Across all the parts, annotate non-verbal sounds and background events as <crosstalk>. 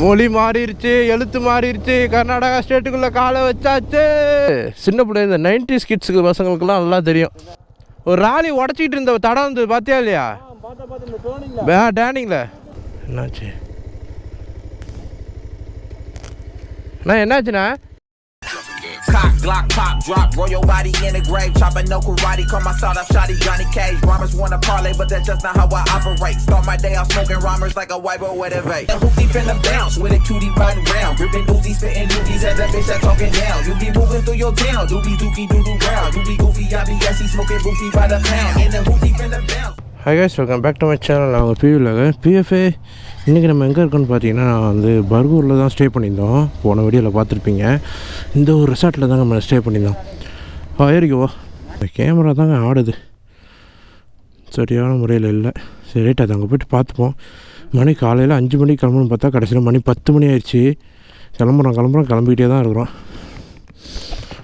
மொழி மாறிடுச்சு எழுத்து மாறிடுச்சு கர்நாடகா ஸ்டேட்டுக்குள்ளே காலை வச்சாச்சு. சின்ன பிள்ளை இந்த நைன்டி கிட்ஸுக்கு பசங்களுக்குலாம் நல்லா தெரியும். ஒரு ராலி உடச்சிக்கிட்டு இருந்த தடம் வந்து பார்த்தியா இல்லையா? ஆ டேனிங்கில் என்னாச்சு? அண்ணா என்னாச்சுண்ணா? Cock, Glock, pop, drop, your body in the grave. Chopping no karate, call my sawed off shotty Johnny Cage. Rhymers wanna parlay, but that's just not how I operate. Start my day off smoking rhymers like a white boy with a vape. The hoopty finna bounce with a cutie riding round. Gripping Uzi, spitting doobies at that bitch that talking down. You be moving through your town, doobie dookie doo doo round. You be goofy, I be assy, smoking boofy by the pound. And the hoopty finna bounce. Hi guys welcome back to my channel நான் உங்கள் பிவியில் PFA இன்றைக்கி நம்ம எங்கே இருக்கோன்னு பார்த்தீங்கன்னா நான் வந்து பர்கூரில் தான் stay பண்ணியிருந்தோம். போன வீடியோவில் பார்த்துருப்பீங்க. இந்த ஒரு ரெசார்ட்டில் தாங்க நம்ம ஸ்டே பண்ணியிருந்தோம். Oh, ஆ ஏறிக்கோ இந்த கேமரா தாங்க ஆடுது. சரியான முறையில் இல்லை. சரி ரைட் அது அங்கே போய்ட்டு பார்த்துப்போம். மணி காலையில் அஞ்சு மணிக்கு கிளம்பணும்னு பார்த்தா கடைசியில் மணி பத்து மணி ஆயிடுச்சு. கிளம்புறோம் கிளம்புறோம் கிளம்பிக்கிட்டே தான் இருக்கிறோம்.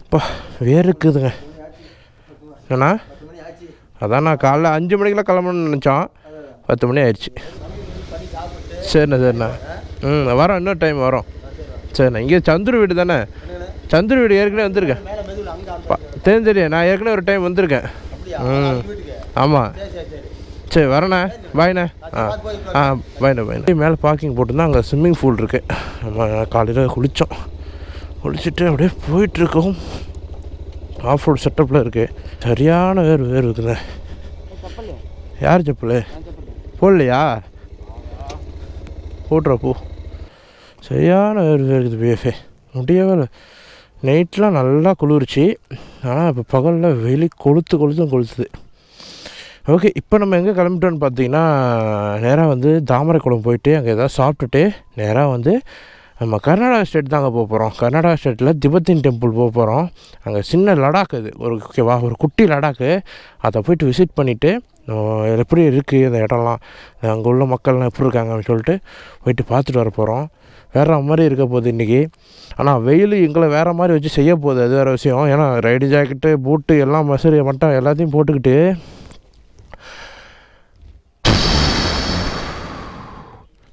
அப்பா வேறு இருக்குதுங்க. ஏன்னா அதான் நான் காலைல அஞ்சு மணிக்கெல்லாம் கிளம்பணும்னு நினச்சோம். பத்து மணி ஆயிடுச்சு. சரிண்ணா சரிண்ணா. ம் வரோம் இன்னொரு டைம் வரோம். சரிண்ணா இங்கே சந்துரு வீடு தானே? சந்துரு வீடு ஏற்கனவே வந்திருக்கேன். பா- தெரியும் தெரியும். நான் ஏற்கனவே ஒரு டைம் வந்திருக்கேன். ம் ஆமாம் சரி வரேண்ணே. பாய்ண்ணே. ஆ ஆ பாய்ண்ணே பாய்ண்ணே. மேலே பார்க்கிங் போட்டிருந்தா அங்கே ஸ்விம்மிங் பூல் இருக்குது நம்ம காலையில் குளித்தோம் குளிச்சுட்டு அப்படியே போயிட்டுருக்கோம் ஆஃப் ரோட் செட்டப்பில் இருக்குது சரியான வேறு வேறு இருக்குங்க யார் செப்பல் போடலையா? போட்டுற போ. சரியான வேறு வேறு இருக்குது பிஎஃப்ஏ முடியவே இல்லை. நைட்லாம் நல்லா குளிர்ச்சி. ஆனால் இப்போ பகலில் வெளி கொளுத்து கொளுத்து கொளுத்துது. ஓகே இப்போ நம்ம எங்கே கிளம்பிட்டோன்னு பார்த்தீங்கன்னா நேராக வந்து தாமரைக்குளம் போயிட்டு அங்கே எதாவது சாப்பிட்டுட்டு நேராக வந்து நம்ம கர்நாடகா ஸ்டேட் தாங்க போக போகிறோம் கர்நாடகா ஸ்டேட்டில் திபத்தின் டெம்பிள் போக போகிறோம் அங்கே சின்ன லடாக் இது ஒரு ஓகேவா ஒரு குட்டி லடாக்கு அதை போயிட்டு விசிட் பண்ணிவிட்டு எப்படி இருக்குது அந்த இடம்லாம் அங்கே உள்ள மக்கள்லாம் எப்படி இருக்காங்க அப்படின்னு சொல்லிட்டு போயிட்டு பார்த்துட்டு வர போகிறோம் வேறு மாதிரி இருக்க போகுது இன்றைக்கி ஆனால் வெயில் எங்களை வேறு மாதிரி வச்சு செய்ய போகுது. அது வேறு விஷயம். ஏன்னா ரைடு ஜாக்கெட்டு பூட்டு எல்லாம் மசரி மட்டும் எல்லாத்தையும் போட்டுக்கிட்டு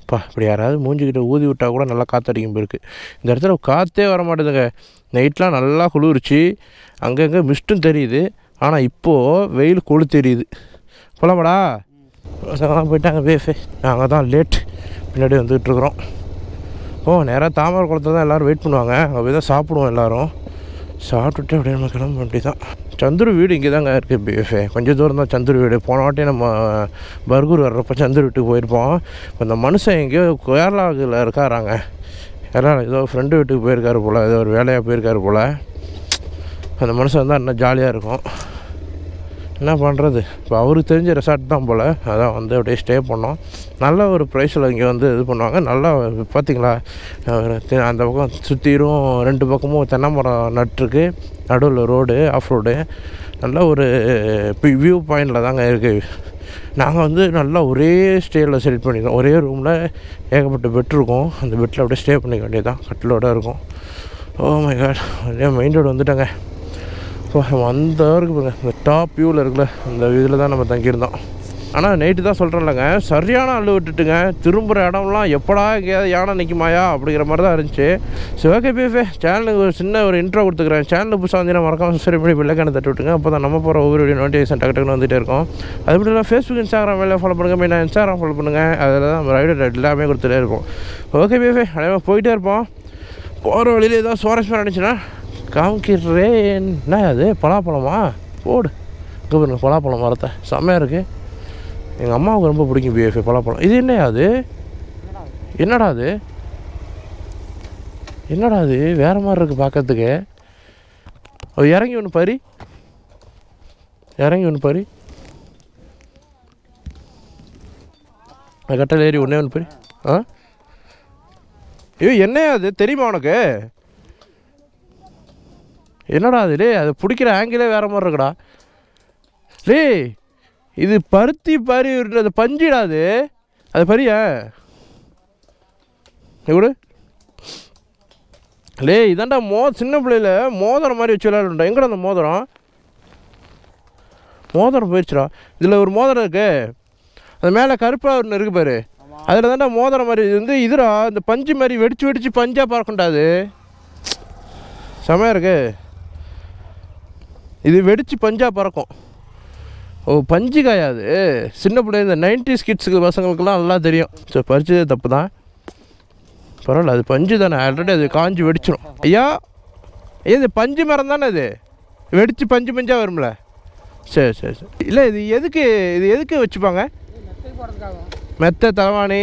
அப்பா இப்படி யாராவது மூஞ்சிக்கிட்ட ஊதி விட்டால் கூட நல்லா காற்றடிக்கும் போயிருக்கு இந்த இடத்துல காற்றே வர மாட்டேதுங்க நைட்லாம் நல்லா குளிர்ச்சி. அங்கங்கே மிஸ்ட்டும் தெரியுது. ஆனால் இப்போது வெயில் கொழு தெரியுது. போலாமாடா? பசங்களாம் போயிட்டாங்க பேஃபே நாங்கள் தான் லேட் பின்னாடி வந்துகிட்ருக்குறோம். ஓ நேராக தாமரை குளத்தை தான் எல்லோரும் வெயிட் பண்ணுவாங்க. அங்கே போய் தான் சாப்பிடுவோம் எல்லோரும். சாப்பிட்டுட்டு அப்படியே நம்ம கிளம்ப வேண்டி தான் சந்துரு வீடு இங்கே தாங்க இருக்குது பிஎஃப்ஏ கொஞ்சம் தூரம் தான் சந்துரு வீடு. போன வாட்டி நம்ம பர்கூர் வர்றப்போ சந்துரு வீட்டுக்கு போயிருப்போம். இப்போ இந்த மனுஷன் எங்கேயோ கேரளாவில் இருக்காராங்க. கேரளா ஏதோ ஃப்ரெண்டு வீட்டுக்கு போயிருக்காரு போல் ஏதோ ஒரு வேலையாக போயிருக்காரு போல். அந்த மனுஷன் தான் இன்னும் ஜாலியாக இருக்கும். என்ன பண்ணுறது இப்போ அவருக்கு தெரிஞ்ச ரெசார்ட் தான் போல். அதான் வந்து அப்படியே ஸ்டே பண்ணோம். நல்ல ஒரு ப்ரைஸில் இங்கே வந்து இது பண்ணுவாங்க. நல்லா பார்த்தீங்களா தெ- அந்த பக்கம் சுற்றிரும் ரெண்டு பக்கமும் தென்னை மரம் நட்டுருக்கு நடுவில் ரோடு ஆஃப் ரோடு நல்ல ஒரு வியூ பாயிண்டில் தாங்க இருக்குது நாங்கள் வந்து நல்லா ஒரே ஸ்டேயில் செலக்ட் பண்ணிக்கிறோம் ஒரே ரூமில் ஏகப்பட்ட பெட் இருக்கும். அந்த பெட்டில் அப்படியே ஸ்டே பண்ணிக்க வேண்டியதான் கட்டிலோட இருக்கும். ஓ மை காட் அப்படியே மெயின் ரோடு வந்துட்டேங்க. ஸோ அந்த இருக்கு பாருங்க. இந்த டாப் வியூவில் இருக்குல்ல அந்த இதில் தான் நம்ம தங்கியிருந்தோம். ஆனால் நைட்டு தான் சொல்கிறேன்லங்க சரியான அள்ளு விட்டுட்டுங்க திரும்புகிற இடம்லாம் எப்படா எங்கேயாவது யானை நிற்குமாயா அப்படிங்கிற மாதிரி தான் இருந்துச்சு. ஸோ ஓகே பிஎஃபே சேனலுக்கு ஒரு சின்ன ஒரு இன்ட்ரோ கொடுத்துக்கிறேன். சேனலுக்கு புதுசாக வந்து மறக்காம சப்ஸ்கிரைப் பண்ணி பெல்லைக்கான தட்டி விட்டுங்க அப்போ தான் நம்ம போகிற ஒவ்வொரு வீடியோ நோட்டிஃபிகேஷன் டக்கு டக்குன்னு வந்துகிட்டே இருக்கும். அது மட்டும் இல்லாமல் ஃபேஸ்புக் இன்ஸ்டாகிராம் எல்லாம் ஃபாலோ பண்ணுங்கள் மெயினாக இன்ஸ்டாகிராம் ஃபாலோ பண்ணுங்கள் அதில் தான் நம்ம ரைடு எல்லாமே கொடுத்துட்டே இருக்கும் ஓகே பிஎஃபே அதே போயிட்டே இருப்போம். போகிற வழியில் ஏதாவது சுவாரஸ்யமாக இருந்துச்சுன்னா காமிக்கிறேன் என்ன அது பலாப்பழமா? போடு. இங்கே பாருங்க பலாப்பழம் மரத்தை செம்மையாக இருக்குது எங்கள் அம்மாவுக்கு ரொம்ப பிடிக்கும் பிஎஃப் பலாப்பழம். இது என்ன அது? என்னடா அது? என்னடா அது? வேறு மாதிரி இருக்குது பார்க்கறதுக்கு அவ இறங்கி ஒன்று பாரி. இறங்கி ஒன்று பாரி. கட்டல் ஏறி ஒன்றே ஒன்று பாரி. ஆ? ஐயோ என்னையா அது? தெரியுமா உனக்கு? என்னடா அது லே அது பிடிக்கிற ஆங்கிளே வேறு மாதிரி இருக்குடா. டேய் இது பருத்தி பறி அது பஞ்சிடா அது. அது பரிய எவ்வளோ லே இதாண்டா மோ சின்ன பிள்ளையில மோதிரம் மாதிரி வச்சு விளையாடுண்டா எங்கடா அந்த மோதிரம்? மோதிரம் போயிடுச்சுடா இதில் ஒரு மோதிரம் இருக்கு. அது மேலே கருப்பாக ஒன்று இருக்கு பாரு. அதில் தாண்டா மோதிரம் மாதிரி இது வந்து இதுடா இந்த பஞ்சு மாதிரி வெடிச்சு வெடிச்சு பஞ்சாக பறக்கண்டாது செமையாக இருக்குது இது வெடித்து பஞ்சாக பறக்கும். ஓ பஞ்சு காயாது. சின்ன பிள்ளை இந்த நைன்டிஸ் கிட்ஸுக்கு பசங்களுக்கெல்லாம் நல்லா தெரியும். ஸோ பறிச்சதே தப்பு தான் பரவாயில்ல அது பஞ்சு தானே. ஆல்ரெடி அது காஞ்சி வெடிச்சிடும் ஐயா ஐயா இது பஞ்சு மரம் தானே இது? வெடித்து பஞ்சு பஞ்சாக வரும்ல? சரி சரி சரி. இல்லை இது எதுக்கு இது எதுக்கு வச்சுப்பாங்க? மெத்தை மெத்த தலைவாணி.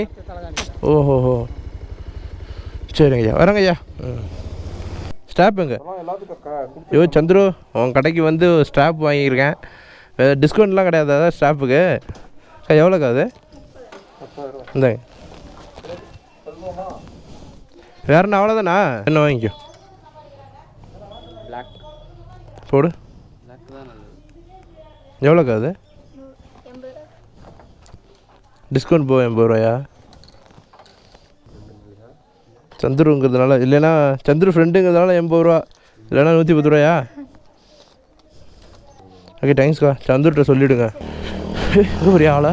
ஓஹோஹோ. சரிங்க ஐயா. ம். ஐயா ம் ஸ்டாப்புங்க ஐயோ சந்துரு உன் கடைக்கு வந்து ஸ்டாப் வாங்கியிருக்கேன். டிஸ்கவுண்ட்லாம் கிடையாது அதான் ஸ்டாப்புக்கு. அக்கா எவ்வளோக்கா அது? இந்தாங்க. வேறண்ணா அவ்வளோதானா என்ன வாங்கிக்கோ. போடு. எவ்வளோக்கா அது? டிஸ்கவுண்ட் போ எண்பது ரூபாயா? சந்துருங்கிறதுனால இல்லைன்னா சந்துரு ஃப்ரெண்டுங்கிறதுனால எண்பது ரூபா இல்லைன்னா நூற்றி பத்து ரூபாயா? ஓகே தேங்க்ஸ்க்கா சந்துருட்ட சொல்லிவிடுங்க இது பெரிய ஆளா?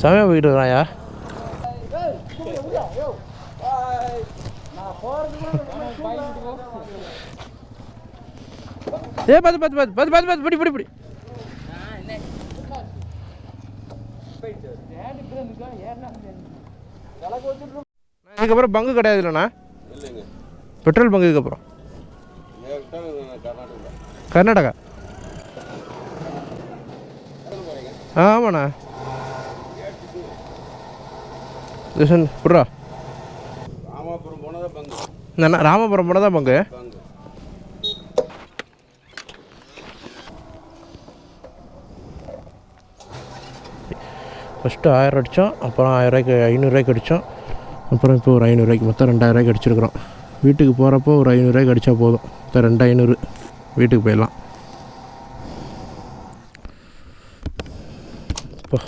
செமையாக போயிட்டு இருக்கிறாயா? ஏ பார்த்து பார்த்து பார்த்து பார்த்து பார்த்து பார்த்து பிடி பிடி பிடி. இதுக்கப்புறம் பங்கு கிடையாது இல்லைண்ணா. பெட்ரோல் பங்கு இதுக்கப்புறம். கர்நாடகா. ஆமாண்ணா. லிசன் புட்ரா ராமாபுரம் போனதான் பங்கு. ராமபுரம் ஃபஸ்ட்டு ஆயிரம் அடித்தோம் அப்புறம் ஆயிரரூவாய்க்கு ஐநூறுரூவாய்க்கு அடித்தோம். அப்புறம் இப்போ ஒரு ஐநூறுரூவாய்க்கு மொத்தம் ரெண்டாயிரரூவாய்க்கு அடிச்சிருக்கிறோம். வீட்டுக்கு போகிறப்போ ஒரு ஐநூறுரூவாய்க்கு அடித்தா போதும். மொத்தம் ரெண்டு ஐநூறு வீட்டுக்கு போயிடலாம். இப்போ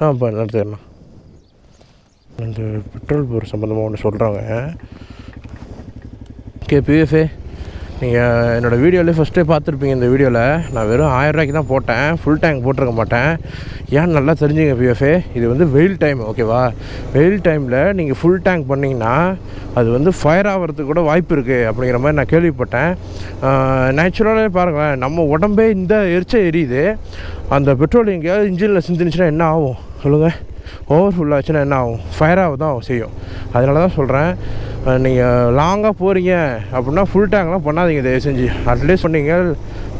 ஆ இப்போ நடத்திடலாம் இந்த பெட்ரோல் போர் சம்மந்தமாக ஒன்று சொல்கிறாங்க ஓகே பிஎஃப்ஏ நீங்கள் என்னோடய வீடியோவிலே ஃபஸ்ட்டே பார்த்துருப்பீங்க இந்த வீடியோவில் நான் வெறும் ஆயிரரூவாய்க்கு தான் போட்டேன். ஃபுல் டேங்க் போட்டிருக்க மாட்டேன். ஏன்னு நல்லா தெரிஞ்சுங்க பிஎஃப்ஏ இது வந்து வெயில் டைம் ஓகேவா வெயில் டைமில் நீங்கள் ஃபுல் டேங்க் பண்ணிங்கன்னா அது வந்து ஃபயர் ஆகிறதுக்கு கூட வாய்ப்பு இருக்குது அப்படிங்கிற மாதிரி நான் கேள்விப்பட்டேன். நேச்சுரலாகவே பாருங்களேன். நம்ம உடம்பே இந்த எரிச்சல் எரியுது. அந்த பெட்ரோல் எங்கேயாவது இன்ஜினில் சிந்தினுச்சுன்னா என்ன ஆகும்? சொல்லுங்கள் ஓவர் ஃபுல்லாச்சுன்னா என்ன ஆகும்? ஃபயராக தான் செய்யும். அதனால தான் சொல்கிறேன் நீங்கள் லாங்காக போகிறீங்க அப்படின்னா ஃபுல் டேங்க்லாம் பண்ணாதீங்க தயவு செஞ்சு. அட்லீஸ்ட் சொன்னீங்க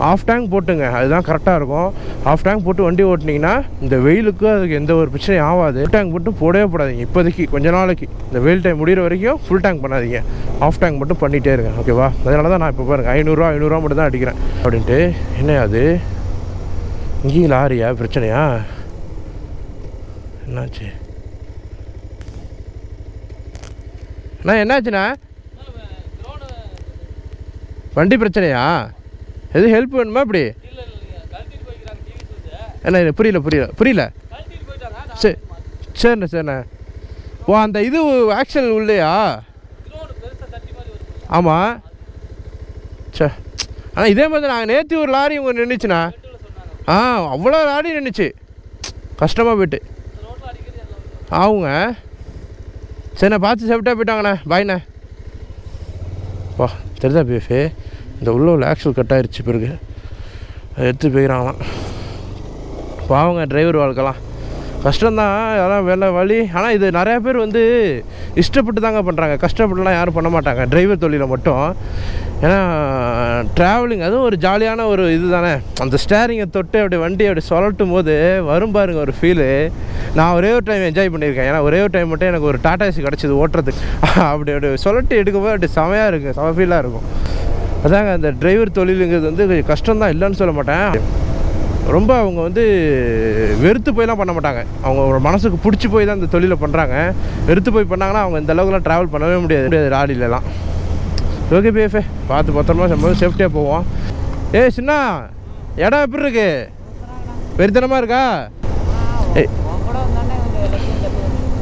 ஆஃப் டேங்க் போட்டுங்க அதுதான் கரெக்டாக இருக்கும். ஆஃப் டேங்க் போட்டு வண்டி ஓட்டினீங்கன்னா இந்த வெயிலுக்கு அதுக்கு எந்த ஒரு பிரச்சனையும் ஆகாது. ஃபுல் டேங்க் மட்டும் போடவே போடாதீங்க இப்போதைக்கு கொஞ்ச நாளைக்கு. இந்த வெயில் டைம் முடிகிற வரைக்கும் ஃபுல் டேங்க் பண்ணாதீங்க. ஆஃப் டேங்க் மட்டும் பண்ணிகிட்டே இருங்க ஓகேவா அதனால தான் நான் இப்போ பாருங்கள் ஐநூறுரூவா ஐநூறுரூவா மட்டும் தான் அடிக்கிறேன். அப்படின்ட்டு என்ன அது இங்கேயும் லாரியா? பிரச்சனையா? என்னாச்சு? அண்ணா என்னாச்சுண்ணா? வண்டி பிரச்சனையா? எதுவும் ஹெல்ப் வேணுமா இப்படி என்ன இது புரியல புரியல புரியல. சரி சரிண்ணா சரிண்ணா. ஓ அந்த இது ஆக்ஷன் உள்ளையா? ஆமாம் சே ஆனால் இதே மாதிரி நாங்கள் நேற்று ஒரு லாரி உங்க நின்றுச்சுண்ணா ஆ அவ்வளோ லாரி நின்றுச்சு கஷ்டமாக போயிட்டு. ஆகுங்க. சரிண்ணே பார்த்து சேஃப்டாக போயிட்டாங்கண்ணே. பாய்ண்ணே வா தெரிதா பிஎஃபே? இந்த உள்ள உள்ள ஆக்சுவல் கட் ஆயிடுச்சு பிறகு. அதை எடுத்து போயிடறாங்களாம் பாவங்க டிரைவர் வாழ்க்கலாம். கஷ்டம்தான் அதெல்லாம் வேலை வழி. ஆனால் இது நிறையா பேர் வந்து இஷ்டப்பட்டு தாங்க பண்ணுறாங்க கஷ்டப்பட்டுலாம் யாரும் பண்ண மாட்டாங்க. டிரைவர் தொழிலை மட்டும். ஏன்னா ட்ராவலிங் அதுவும் ஒரு ஜாலியான ஒரு இது தானே அந்த ஸ்டேரிங்கை தொட்டு அப்படி வண்டி அப்படி சுழட்டும் போது வரும் பாருங்க ஒரு ஃபீலு நான் ஒரே ஒரு டைம் என்ஜாய் பண்ணியிருக்கேன். ஏன்னா ஒரே ஒரு டைம் மட்டும் எனக்கு ஒரு டாடா ஏசி கிடச்சிது ஓட்டுறதுக்கு. அப்படி அப்படி சொல்லட்டு எடுக்கும்போது அப்படி செமையாக இருக்கும். செம ஃபீலாக இருக்கும். அதாங்க அந்த டிரைவர் தொழிலுங்கிறது வந்து கொஞ்சம் கஷ்டம்தான். இல்லைன்னு சொல்ல மாட்டேன். ரொம்ப அவங்க வந்து வெறுத்து போய்லாம் பண்ண மாட்டாங்க. அவங்க ஒரு மனசுக்கு பிடிச்சி போய் தான் இந்த தொழிலை பண்ணுறாங்க வெறுத்து போய் பண்ணாங்கன்னா அவங்க இந்த அளவுக்குலாம் ட்ராவல் பண்ணவே முடியாது. முடியாது ராடிலலாம் ஓகே பிஎஃபே பார்த்து பத்திரமா ரொம்ப சேஃப்டியாக போவோம். ஏய் சின்ன இடம் எப்படி இருக்கு? வெறித்தனமாக இருக்கா?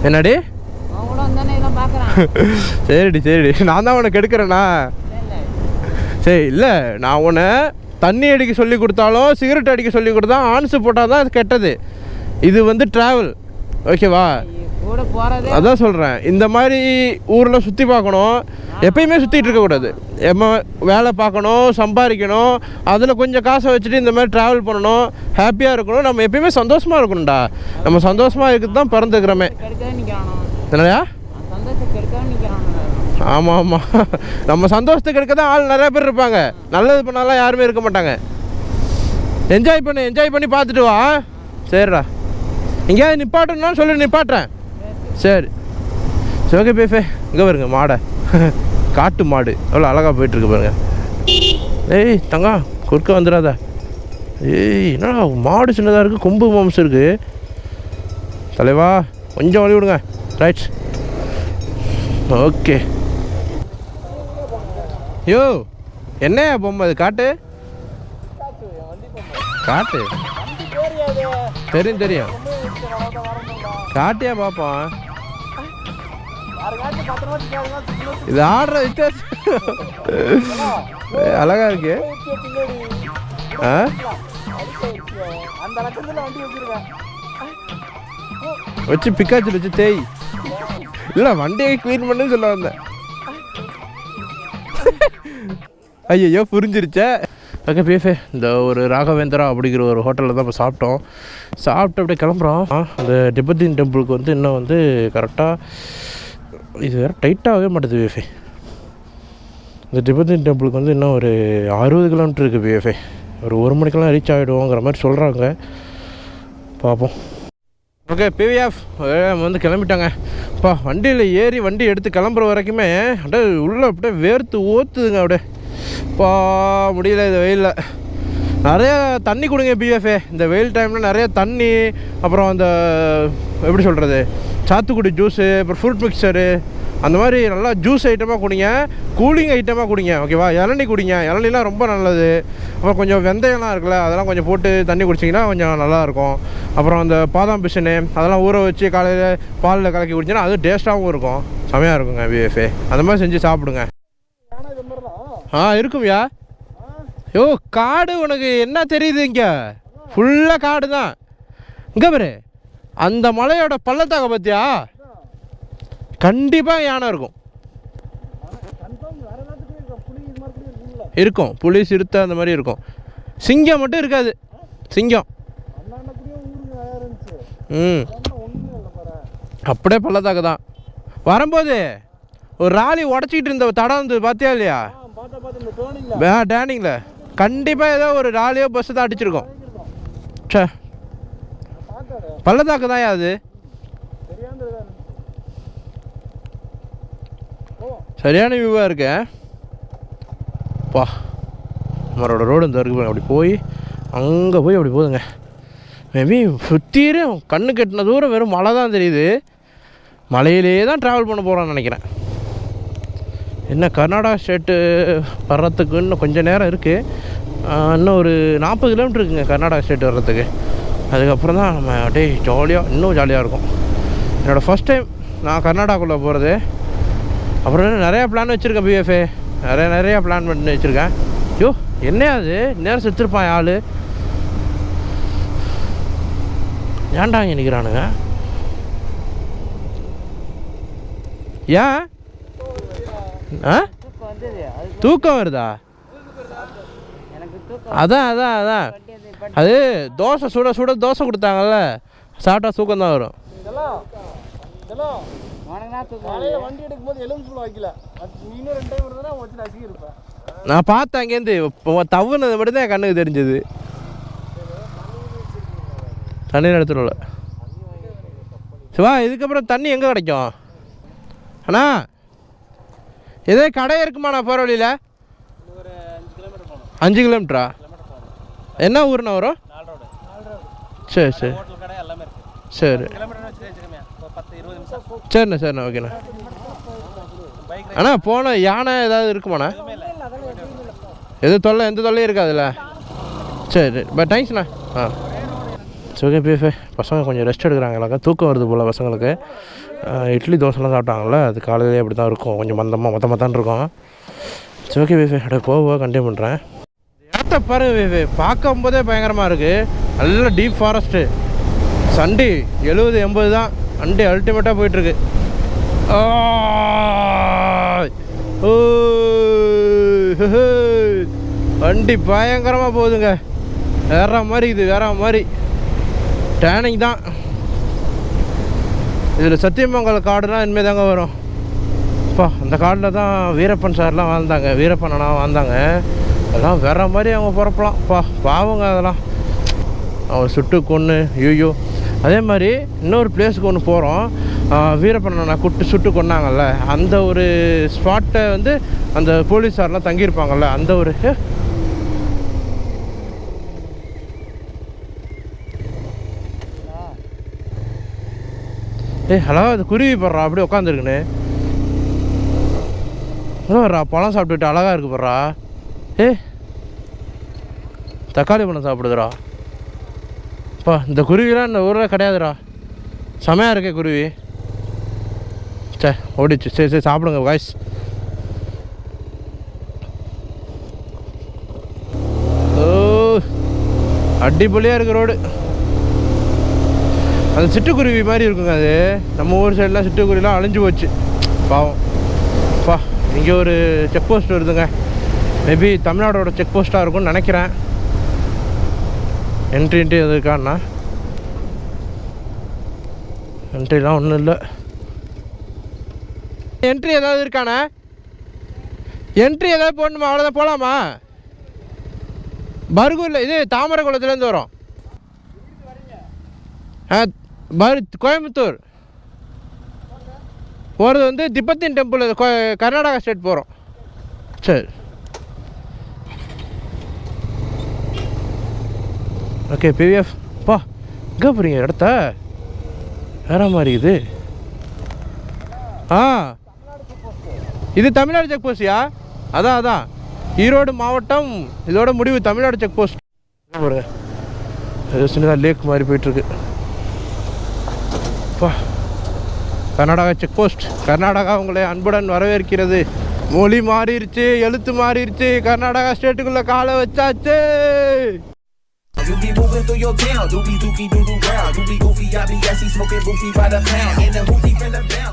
என்னடி? <laughs> சரிடி சரிடி. நான் தான் உனக்கு கெடுக்கிறேண்ணா இல்லை. சரி இல்லை. நான் உன்னை தண்ணி அடிக்க சொல்லி கொடுத்தாலும் சிகரெட் அடிக்க சொல்லி கொடுத்தா ஆன்ஸு போட்டால் தான் அது கெட்டது. இது வந்து ட்ராவல் ஓகேவா அதான் சொல்கிறேன் இந்த மாதிரி ஊரில் சுற்றி பார்க்கணும். எப்பயுமே சுற்றிட்டு இருக்கக்கூடாது எம்ம வேலை பார்க்கணும் சம்பாதிக்கணும் அதில் கொஞ்சம் காசை வச்சுட்டு இந்த மாதிரி ட்ராவல் பண்ணணும். ஹாப்பியாக இருக்கணும். நம்ம எப்பயுமே சந்தோஷமாக இருக்கணும்டா. நம்ம சந்தோஷமாக இருக்கிறது தான் பிறந்துக்கிறோமே கெடுக்கவே ஆமாம் ஆமாம் நம்ம சந்தோஷத்துக்கு எடுக்க தான் ஆள் நிறையா பேர் இருப்பாங்க. நல்லது பண்ணாலாம் யாருமே இருக்க மாட்டாங்க. என்ஜாய் பண்ணு என்ஜாய் பண்ணி பார்த்துட்டு வா. சரிடா. எங்கேயாவது நிப்பாட்டணும்னா சொல்லி நிப்பாட்டுறேன். சரி. சரி ஓகே பேஃபே இங்கே பாருங்க மாடை. காட்டு மாடு. எவ்வளோ அழகாக போயிட்டுருக்கு பாருங்க. ஏய் தங்கா குறுக்க வந்துடாத. ஏய் என்னடா மாடு சின்னதாக இருக்குது கொம்பு மாம்சம் இருக்குது தலைவா கொஞ்சம் வழி விடுங்க. ரைட் ஓகே யோ என்ன பொம்மை அது காட்டு. காட்டு. தெரியும் தெரியும். காட்டியா பார்ப்போம் இது ஆடுற வித்தியாசம். அழகா இருக்கு. ஆ? வச்சு பிக்காச்சு வச்சு தேய். இல்லை வண்டியை க்ளீன் பண்ணுன்னு சொல்ல வந்தேன். ஐயோ புரிஞ்சிருச்சே. ஓகே பேஃபே இந்த ஒரு ராகவேந்திரா அப்படிங்கிற ஒரு ஹோட்டலில் தான் இப்போ சாப்பிட்டோம். சாப்பிட்டு அப்படியே கிளம்புறோம். அந்த டிபத்தின் டெம்பிளுக்கு வந்து இன்னும் வந்து கரெக்டாக இது வேறு டைட்டாகவே மாட்டுது பேஃபே இந்த டிபத்தின் டெம்பிளுக்கு வந்து இன்னும் ஒரு அறுபது கிலோமீட்டர் இருக்குது பிஎஃப்ஐ ஒரு ஒரு மணிக்கெல்லாம் ரீச் ஆகிடுவோங்கிற மாதிரி சொல்கிறாங்க பார்ப்போம் ஓகே பிவிஎஃப் வந்து கிளம்பிட்டாங்க. அப்பா வண்டியில் ஏறி வண்டி எடுத்து கிளம்புற வரைக்குமே அப்படியே உள்ளே அப்படியே வேர்த்து ஓத்துதுங்க அப்படியே. இப்போ முடியல இது வெயிலில். நிறைய தண்ணி கொடுங்க பிஎஃப்ஏ இந்த வெயில் டைமில் நிறைய தண்ணி அப்புறம் அந்த எப்படி சொல்கிறது சாத்துக்குடி ஜூஸு அப்புறம் ஃப்ரூட் மிக்சரு அந்த மாதிரி நல்லா ஜூஸ் ஐட்டமாக குடிங்க. கூலிங் ஐட்டமாக குடிங்க ஓகேவா இளநி குடிங்க. இளநிலாம் ரொம்ப நல்லது. அப்புறம் கொஞ்சம் வெந்தயம்லாம் இருக்குல்ல அதெல்லாம் கொஞ்சம் போட்டு தண்ணி குடிச்சிங்கன்னா கொஞ்சம் நல்லாயிருக்கும். அப்புறம் அந்த பாதாம் பிசினு அதெல்லாம் ஊற வச்சு காலையில் பாலில் கலக்கி குடிச்சிங்கன்னா அது டேஸ்ட்டாகவும் இருக்கும். செமையாக இருக்குங்க பிஎஃப்ஏ அந்த மாதிரி செஞ்சு சாப்பிடுங்க. ஆ இருக்கும்யா யோ. காடு உனக்கு என்ன தெரியுது இங்கே? ஃபுல்லாக காடு தான். இங்கே பாரு. அந்த மலையோட பள்ளத்தாக்க பார்த்தியா கண்டிப்பாக யானை இருக்கும். இருக்கும். புலி சிறுத்தை அந்த மாதிரி இருக்கும். சிங்கம் மட்டும் இருக்காது. சிங்கம். ம். அப்படியே பள்ளத்தாக்கு தான். வரும்போது ஒரு ராலி உடச்சிக்கிட்டு இருந்த தடம் வந்து பார்த்தியா இல்லையா? ஆ டேனிங்கில் கண்டிப்பாக ஏதோ ஒரு ராலியோ பஸ்ஸு தான் அடிச்சிருக்கோம். சே பள்ளத்தாக்கு தான் அது? சரியான வியூவாக இருக்கு பா நம்மளோட ரோடு இந்த இருக்கு அப்படி போய் அங்கே போய் அப்படி போதுங்க. மேபி சுற்றிலும் கண்ணு கெட்டின தூரம் வெறும் மலை தான் தெரியுது. மலையிலே தான் ட்ராவல் பண்ண போகிறான்னு நினைக்கிறேன். என்ன கர்நாடகா ஸ்டேட்டு வர்றதுக்கு இன்னும் கொஞ்சம் நேரம் இருக்குது இன்னும் ஒரு நாற்பது கிலோமீட்டர் இருக்குங்க கர்நாடகா ஸ்டேட் வர்றதுக்கு. அதுக்கப்புறம் தான் நம்ம அப்படியே ஜாலியாக இன்னும் ஜாலியாக இருக்கும். என்னோடய ஃபஸ்ட் டைம் நான் கர்நாடகாக்குள்ளே போகிறது அப்புறம் இன்னும் நிறையா பிளான் வச்சுருக்கேன் பிஎஃப்ஏ நிறைய நிறையா பிளான் பண்ணி வச்சுருக்கேன். ஐயோ என்ன அது? நேரம் செத்துருப்பான் ஆள். ஏன்டா இங்கே நிற்கிறானுங்க ஏன்? ஆ? தூக்கம் வருதா? அதான் அதான் அதான். அது தோசை சுட சுட தோசை கொடுத்தாங்கல்ல. சாப்பிட்டா தூக்கம் தான் வரும். நான் பார்த்தேன் அங்கேருந்து. தவுனது மட்டும் தான் என் கண்ணுக்கு தெரிஞ்சது. தண்ணி எடுத்துருல சிவா இதுக்கப்புறம் தண்ணி எங்கே கிடைக்கும்? அண்ணா இதே கடை இருக்குமாண்ணா போகிற வழியில் அஞ்சு கிலோமீட்டரா? என்ன ஊர்ண்ணா வரும்? சரி சரி. சரி. சரிண்ணா சரிண்ணா ஓகேண்ணா. அண்ணா போன யானை ஏதாவது இருக்குமாண்ணா? எது தொல்லை எந்த தொல்லையும் இருக்காதுல்ல? சரி பட் தேங்க்ஸ்ண்ணா ஆ. சரி ஓகே பிஎஃப் பசங்க கொஞ்சம் ரெஸ்ட் எடுக்கிறாங்க எல்லாருக்கும். தூக்கம் வருது போல் பசங்களுக்கு. இட்லி தோசைலாம் சாப்பிட்டாங்கள அது காலையிலே அப்படி தான் இருக்கும். கொஞ்சம் மந்தமாக மொத்த மொத்தம் இருக்கும். சரி ஓகே பிஎஃப்ஏ அட போக போக கண்டினியூ பண்ணுறேன் இடத்த பாரு பிஎஃப்ஏ பார்க்கும்போதே பயங்கரமாக இருக்குது நல்ல டீப் ஃபாரஸ்ட்டு சண்டி எழுபது எண்பது தான். அண்டி அல்டிமேட்டாக போயிட்டுருக்கு. வண்டி பயங்கரமாக போகுதுங்க. வேற மாதிரி இது வேற மாதிரி. டேனிங் தான். இதில் சத்தியமங்கல காடுலாம் இனிமேல் தாங்க வரும். அப்பா அந்த காட்டில் தான் வீரப்பன் சார்லாம் வாழ்ந்தாங்க. வீரப்பன் அண்ணா வாழ்ந்தாங்க. அதெல்லாம் வேற மாதிரி அவங்க பிறப்பலாம். பா பாவங்க அதெல்லாம். அவங்க சுட்டு கொன்று ஐயோ. அதே மாதிரி இன்னொரு பிளேஸுக்கு ஒன்று போகிறோம் வீரப்பன் அண்ணா குட்டு சுட்டு கொன்னாங்கல்ல. அந்த ஒரு ஸ்பாட்டை வந்து அந்த போலீஸாரெலாம் தங்கியிருப்பாங்கல்ல. அந்த ஒரு ஏ, ஏய் ஹலோ அது குருவி போடுறா அப்படியே உட்காந்துருக்குன்னு வர்றா பழம் சாப்பிட்டுட்டு அழகாக இருக்கு போடுறா ஏ தக்காளி பழம் சாப்பிடுதுடா. அப்பா இந்த குருவிலாம் இந்த ஊரில் கிடையாதுடா. செமையாக இருக்கே குருவி. சே ஓடிச்சு. சரி சரி சாப்பிடுங்க வாய்ஸ் ஓ அடிப்பொலியாக இருக்கு ரோடு. அந்த சிட்டுக்குருவி மாதிரி இருக்குங்க அது. நம்ம ஊர் சைடெலாம் சிட்டுக்குருவிலாம் அழிஞ்சு போச்சு. பாவம். பா இங்கே ஒரு செக் போஸ்ட் வருதுங்க. மேபி தமிழ்நாடோட செக் போஸ்ட்டாக இருக்கும்னு நினைக்கிறேன். என்ட்ரி என்ட்ரி எது இருக்காண்ணா என்ட்ரிலாம் ஒன்றும் இல்லை. என்ட்ரி ஏதாவது இருக்காண்ணா என்ட்ரி ஏதாவது போடணுமா? அவ்வளோதான் போகலாமா பர்கூரில் இது தாமரை குளத்துலேருந்து வரும். ஆ மறு கோயம்புத்தூர். போகிறது வந்து திப்பத்தின் டெம்பிள் கோ- கர்நாடகா ஸ்டேட் போகிறோம் சரி. ஓகே பிவிஎஃப் பா. எங்கே போகிறீங்க இடத்த? வேற மாதிரி இது. ஆ. இது தமிழ்நாடு செக் போஸ்டியா அதான் அதான். ஈரோடு மாவட்டம் இதோட முடிவு தமிழ்நாடு செக் போஸ்ட் பாருங்க ஏதோ சின்னதாக லேக் மாதிரி போயிட்டுருக்கு அப்பா கர்நாடகா செக் போஸ்ட் கர்நாடகா உங்களை அன்புடன் வரவேற்கிறது மொழி மாறிடுச்சு எழுத்து மாறிடுச்சு கர்நாடகா ஸ்டேட்டுக்குள்ள காலை வச்சாச்சு You be moving through your town, doobie dookie doo doo round. You be goofy, I be assy, smoking goofy by the pound. In the hoopty from the bounce.